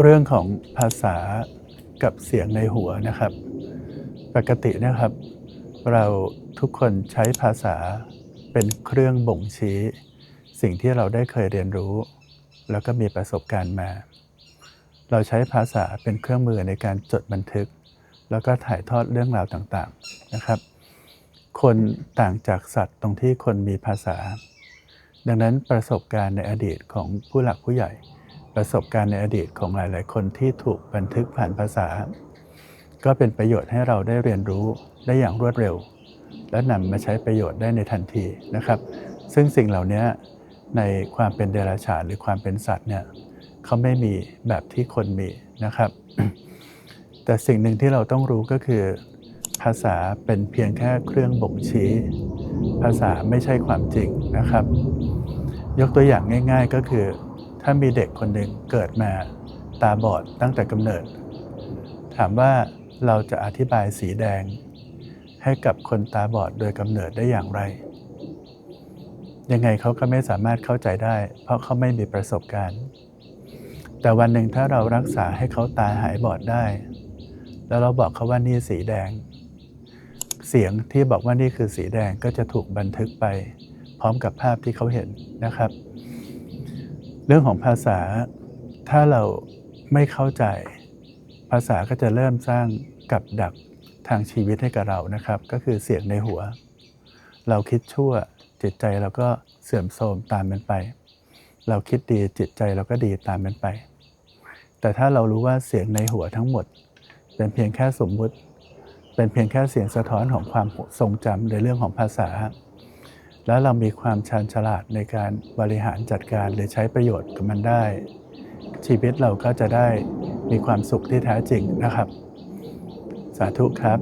เรื่องของภาษากับเสียงในหัวนะครับ ปกตินะครับ เราทุกคนใช้ภาษาเป็นเครื่องบ่งชี้ สิ่งที่เราได้เคยเรียนรู้ แล้วก็มีประสบการณ์มา เราใช้ภาษาเป็นเครื่องมือในการจดบันทึก แล้วก็ถ่ายทอดเรื่องราวต่างๆนะครับ คนต่างจากสัตว์ตรงที่คนมีภาษา ดังนั้นประสบการณ์ในอดีตของผู้หลักผู้ใหญ่ ประสบการณ์ในอดีตของหลาย ๆ คนที่ถูกบันทึกผ่านภาษา ก็เป็นประโยชน์ให้เราได้เรียนรู้ได้อย่างรวดเร็ว และนำมาใช้ประโยชน์ได้ในทันทีนะครับ ซึ่งสิ่งเหล่านี้ในความเป็นเดรัจฉานหรือความเป็นสัตว์เนี่ยเขาไม่มีแบบที่คนมีนะครับ แต่สิ่งหนึ่งที่เราต้องรู้ก็คือ ภาษาเป็นเพียงแค่เครื่องบ่งชี้ ภาษาไม่ใช่ความจริงนะครับ ยกตัวอย่างง่าย ๆ ก็คือ ถ้ามีเด็กคนหนึ่งเกิดมาตาบอดตั้งแต่กำเนิด ถามว่าเราจะอธิบายสีแดง ให้กับคนตาบอดโดยกำเนิดได้อย่างไร ยังไงเขาก็ไม่สามารถเข้าใจได้ เพราะเขาไม่มีประสบการณ์ แต่วันหนึ่งถ้าเรารักษาให้เขาตาหายบอดได้ แล้วเราบอกเขาว่านี่สีแดง เสียงที่บอกว่านี่คือสีแดงก็จะถูกบันทึกไป พร้อมกับภาพที่เขาเห็นนะครับ เรื่องของภาษาถ้าเราไม่เข้าใจ ภาษาก็จะเริ่มสร้างกับดักทางชีวิตให้กับเรานะครับ ก็คือเสียงในหัว เราคิดชั่วจิตใจเราก็เสื่อมโทรมตามมันไป เราคิดดีจิตใจเราก็ดีตามมันไป แต่ถ้าเรารู้ว่าเสียงในหัวทั้งหมด เป็นเพียงแค่สมมุติ เป็นเพียงแค่เสียงสะท้อนของความทรงจำในเรื่องของภาษา แล้วเรามีความชาญฉลาดในการบริหารจัดการหรือใช้ประโยชน์กับมันได้ ชีวิตเราก็จะได้มีความสุขที่แท้จริงนะครับ สาธุครับ